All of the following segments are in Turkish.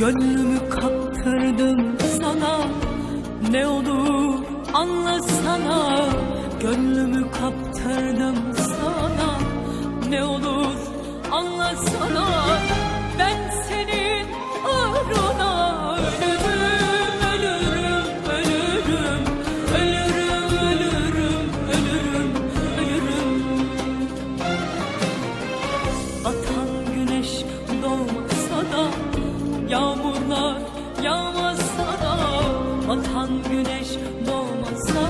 Gönlümü kaptırdım sana. Ne olur anlasana Gönlümü kaptırdım sana. Ne olur anlasana yağmasa da Batan güneş doğmasa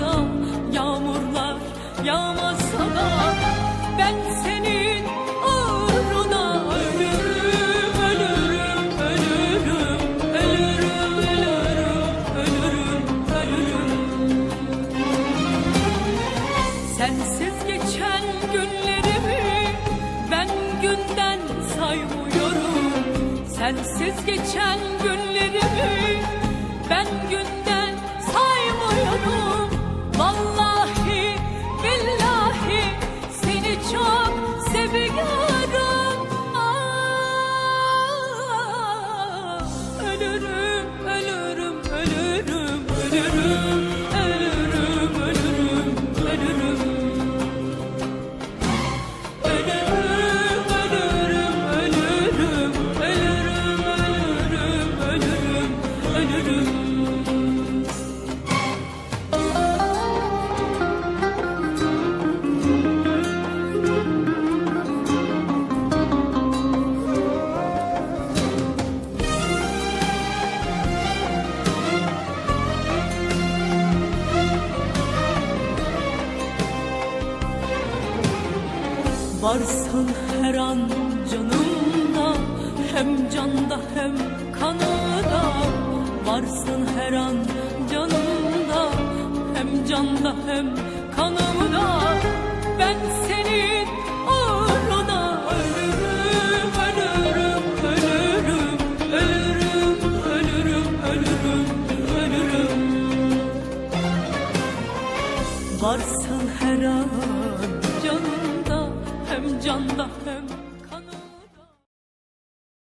da Yağmurlar yağmasa da Ben senin uğruna ölürüm Ölürüm, ölürüm Ölürüm, ölürüm, ölürüm, ölürüm Sensiz geçen günlerimi ben günden saymıyorum. Sensiz geçen günlerimi ben günden Varsın her an canımda Hem canda hem kanımda Varsın her an canımda Hem canda hem kanımda. Ben senin uğruna ölürüm Ölürüm, ölürüm, ölürüm Ölürüm, ölürüm, ölürüm. Varsın her an canda hem